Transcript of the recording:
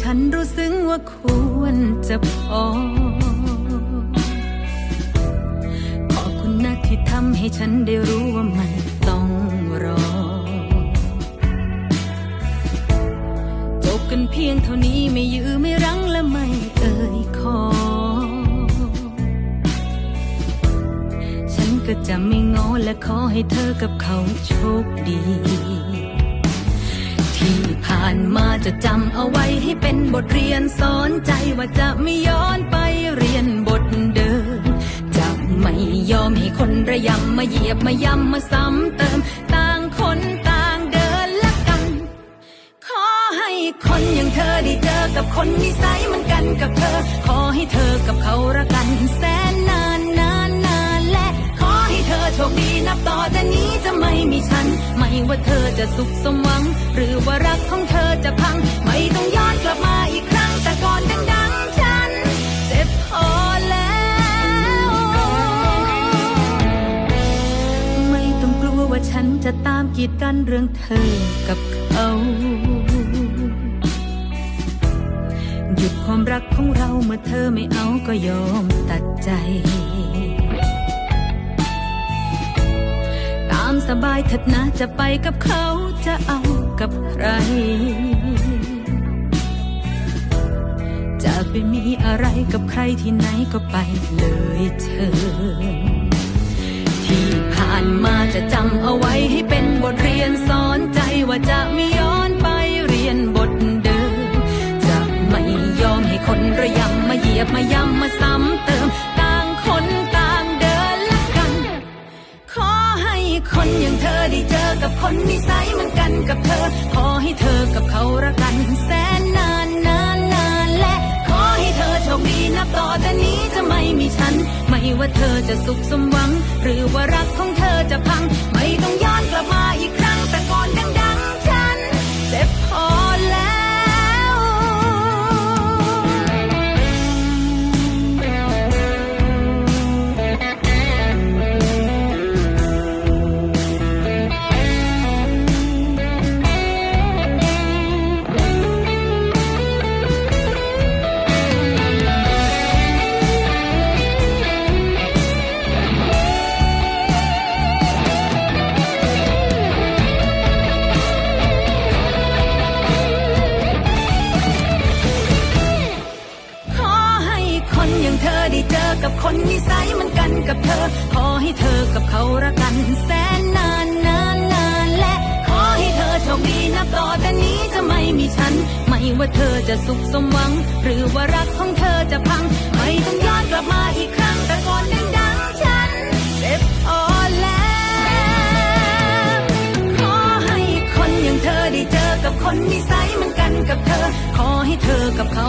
ฉันรู้ซึ้งว่าควรจะพอ ขอบคุณนะที่ทำให้ฉันได้รู้ว่ามันต้องรอ จบกันเพียงเท่านี้ไม่ยื้อไม่รั้งและไม่เอ่ยขอ ฉันก็จะไม่ง้อและขอให้เธอกับเขาโชคดี จะจำเอาไว้ให้เป็นบทเรียนสอนใจว่าจะไม่ย้อนไปเรียนบทเดิม จะไม่ยอมให้คนระยำมาเหยียบมาย้ำมาซ้ำเติม ต่างคนต่างเดินละกัน ขอให้คนอย่างเธอได้เจอกับคนนิสัยเหมือนกันกับเธอ ขอให้เธอกับเขา ว่าเธอจะสุขสมหวัง หรือว่ารักของเธอจะพัง ไม่ต้องย้อนกลับมาอีกครั้งแต่ก่อนดังๆฉัน เจ็บพอแล้ว ไม่ต้องกลัวว่าฉันจะตามกีดกันเรื่องเธอกับเขาหยุดความรักของเราเมื่อเธอไม่เอาก็ยอมตัดามสบายเถิดนะจะไปกับเขาจะเอากับใคร จะไปมีอะไรกับใครที่ไหนก็ไปเลยเชิญที่ผ่านมาจะจำเอาไว้ให้เป็นบทเรียนสอนใจว่าจะไม่ย้อนไปเรียนบทเดิม จะไม่ยอมให้คนระยำมาเหยียบมาย้ นนิสัยเหมือนกันกับเธอ ขอให้เธอกับเขารักกันแสนนานนานนานและขอให้เธอโชคดีนับต่อแต่นี้จะไม่มีฉัน ไม่ว่าเธอจะสุขสมหวัง หรือว่ารักของเธอจะพัง ไม่ต้องย้อนกลับมา ขอให้เธอกับเขารักกันแสนนานนานนานและขอให้เธอโชคดีนับต่อแต่นี้จะไม่มีฉัน ไม่ว่าเธอจะสุขสมหวัง หรือว่ารักของเธอจะพัง ไม่ต้องย้อนกลับมาอีกครั้งแต่ก่อนดังๆฉันเจ็บพอแล้วขอให้คนอย่างเธอได้เจอกับคนนิสัยเหมือนกันกับเธอ ขอให้เธอกับเขา